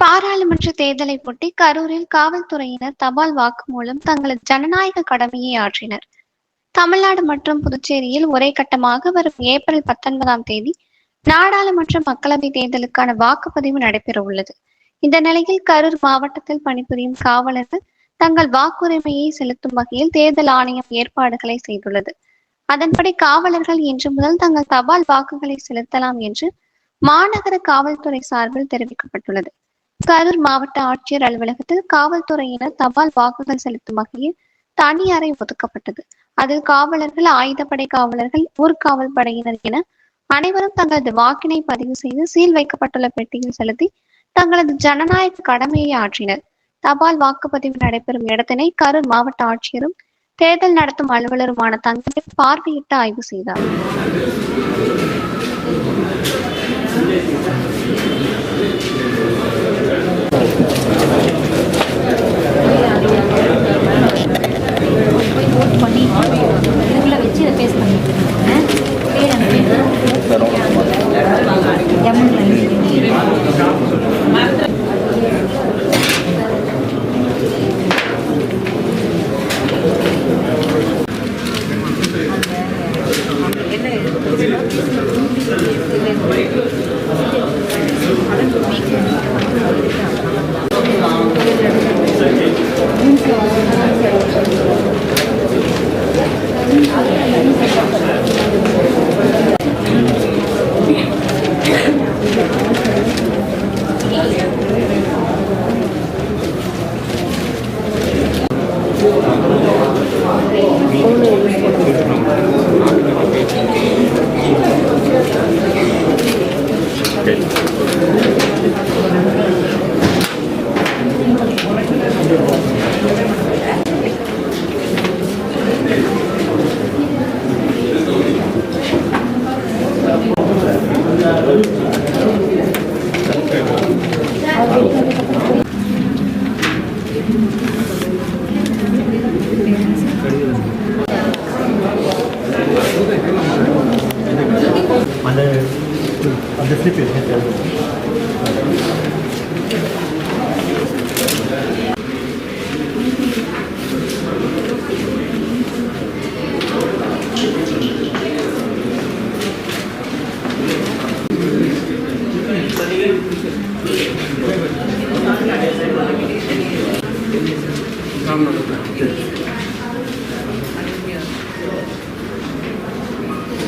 பாராளுமன்ற தேர்தலை ஒட்டி கரூரில் காவல்துறையினர் தபால் வாக்கு மூலம் தங்களது ஜனநாயக கடமையை ஆற்றினர். தமிழ்நாடு மற்றும் புதுச்சேரியில் ஒரே கட்டமாக வரும் ஏப்ரல் பத்தொன்பதாம் தேதி நாடாளுமன்ற மக்களவை தேர்தலுக்கான வாக்குப்பதிவு நடைபெற உள்ளது. இந்த நிலையில் கரூர் மாவட்டத்தில் பணிபுரியும் காவலர்கள் தங்கள் வாக்குரிமையை செலுத்தும் வகையில் தேர்தல் ஆணையம் ஏற்பாடுகளை செய்துள்ளது. அதன்படி காவலர்கள் இன்று முதல் தங்கள் தபால் வாக்குகளை செலுத்தலாம் என்று மாநகர காவல்துறை சார்பில் தெரிவிக்கப்பட்டுள்ளது. கரூர் மாவட்ட ஆட்சியர் அலுவலகத்தில் காவல்துறையினர் தபால் வாக்குகள் செலுத்தும் வகையில் தனி அறை ஒதுக்கப்பட்டது. அதில் காவலர்கள் ஆயுதப்படை காவலர்கள் ஊர்காவல் படையினர் என அனைவரும் தங்களது வாக்கினை பதிவு செய்து சீல் வைக்கப்பட்டுள்ள பெட்டியில் செலுத்தி தங்களது ஜனநாயக கடமையை ஆற்றினர். தபால் வாக்குப்பதிவு நடைபெறும் இடத்தினை கரூர் மாவட்ட ஆட்சியரும் தேர்தல் நடத்தும் அலுவலருமான தங்கவேல் பார்வையிட்டு ஆய்வு செய்தார். 嗯好的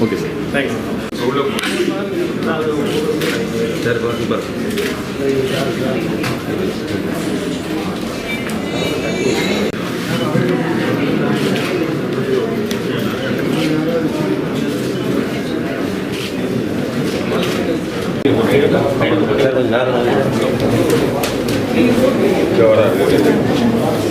okay sir thank Dar con